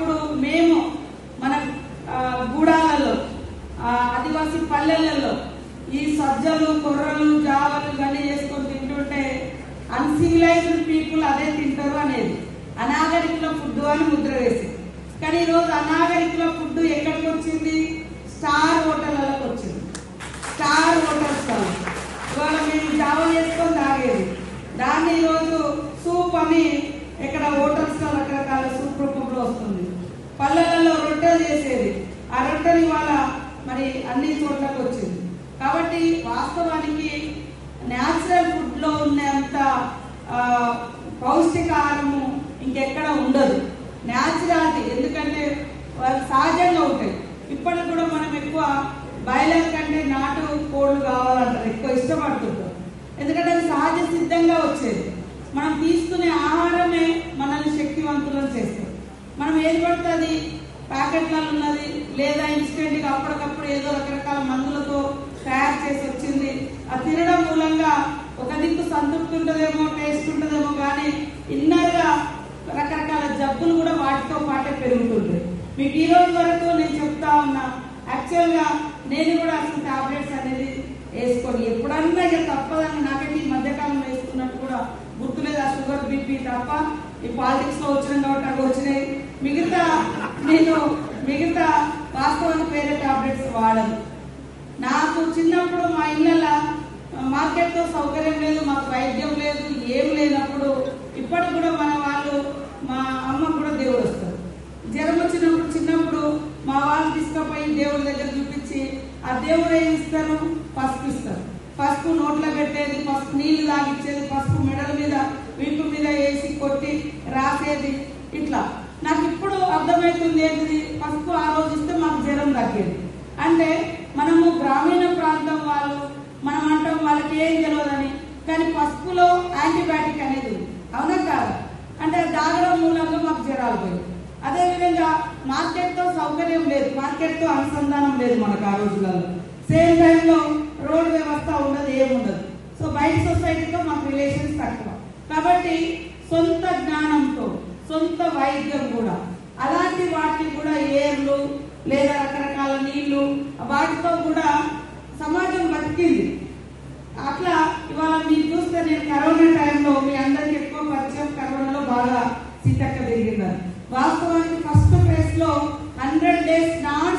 ఒకప్పుడు మేము మన గూడాలలో ఆదివాసీ పల్లెలలో ఈ సజ్జలు కొర్రలు జావలు ఇవన్నీ చేసుకొని తింటుంటే అన్సివిలైజ్డ్ పీపుల్ అదే తింటారు అనేది. అనాగరికుల ఫుడ్ అని ముద్ర వేసి. కానీ ఈరోజు అనాగరికుల ఫుడ్ ఎక్కడికి వచ్చింది? స్టార్ హోటళ్ళకి వచ్చింది. స్టార్ హోటల్స్ ఇవాళ మేము జావ చేసుకొని తాగేది. దాన్ని ఈరోజు సూప్ అని ఇక్కడ హోటల్స్లో రకరకాల సూప్ రూపంలో వస్తుంది. పల్లెలలో రొట్టెలు చేసేది. ఆ రొట్టెలు ఇవాళ మరి అన్ని చోట్లకు వచ్చింది. కాబట్టి వాస్తవానికి న్యాచురల్ ఫుడ్లో ఉన్నంత పౌష్టికాహారము ఇంకెక్కడ ఉండదు. న్యాచురాలిటీ ఎందుకంటే సహజంగా ఉంటాయి. ఇప్పటికి కూడా మనం ఎక్కువ బయలర్ కంటే నాటు కోళ్ళు కావాలంటారు. ఎక్కువ ఇష్టపడుతుంటాం ఎందుకంటే అది సహజ సిద్ధంగా వచ్చేది. మనం తీసుకు ఏది పడితే అది ప్యాకెట్లలో ఉన్నది లేదా ఇన్స్టెంట్గా అప్పటికప్పుడు ఏదో రకరకాల మందులతో తయారు చేసి వచ్చింది. అది తినడం మూలంగా ఒక దిక్కు సంతృప్తి ఉంటుందేమో టేస్ట్ ఉంటుందేమో కానీ ఇన్నర్గా రకరకాల జబ్బులు కూడా వాటితో పాటే పెరుగుతుంటాయి. మీకు ఈ రోజు వరకు నేను చెప్తా ఉన్నా యాక్చువల్గా నేను కూడా అసలు టాబ్లెట్స్ అనేది వేసుకోండి ఎప్పుడన్నా ఇక తప్పదని నాకైతే ఈ మధ్యకాలంలో వేసుకున్నట్టు కూడా గుర్తులేదు. ఆ షుగర్ బీపీ తప్ప ఈ పాలిటిక్స్లో వచ్చినాం కాబట్టి నాకు వచ్చినాయి నేను మిగతా వాస్తవానికి వేరే టాబ్లెట్స్ వాడను. నాకు చిన్నప్పుడు మా ఇళ్ళల్లో మార్కెట్లో సౌకర్యం లేదు మాకు వైద్యం లేదు ఏం లేనప్పుడు ఇప్పటికి కూడా మన వాళ్ళు మా అమ్మ కూడా దేవుడు వస్తారు. జ్వరం వచ్చినప్పుడు చిన్నప్పుడు మా వాళ్ళు తీసుకుపోయి దేవుడి దగ్గర చూపించి ఆ దేవుడు ఏం ఇస్తారు? పసుపు ఇస్తారు. పసుపు నోట్లో పెట్టేది పసుపు నీళ్ళు తాగిచ్చేది పసుపు మెడల మీద వీపు మీద వేసి కొట్టి రాసేది ఇట్లా. నాకు ఇప్పుడు అర్థమవుతుంది ఏంటిది? పసుపు ఆ రోజు ఇస్తే మాకు జ్వరం తగ్గేది. అంటే మనము గ్రామీణ ప్రాంతం వాళ్ళు మనం అంటాం వాళ్ళకి ఏం తెలియదని కానీ పసుపులో యాంటీబయాటిక్ అనేది అవునా కాదు? అంటే దాగడం మూలంగా మాకు జ్వరాలు పోయి అదేవిధంగా మార్కెట్తో సౌకర్యం లేదు. మార్కెట్తో అనుసంధానం లేదు మనకు ఆ రోజులలో. సేమ్ టైంలో రోడ్ వ్యవస్థ ఉండదు ఏముండదు. సో బయట సొసైటీతో మాకు రిలేషన్స్ తక్కువ. కాబట్టి సొంత జ్ఞానంతో సొంత వైద్యం కూడా. అలాంటి వాటిని కూడా ఏర్లు లేదా రకరకాల నీళ్ళు వాటితో కూడా సమాజం బతికింది. అట్లా ఇవాళ మీరు చూస్తే నేను కరోనా టైంలో మీ అందరికి ఎక్కువ పరిచయం కరోనాలో బాగా సీతక్క తిరిగినారు వాస్తవానికి ఫస్ట్ ఫేజ్లో హండ్రెడ్ డేస్ నాన్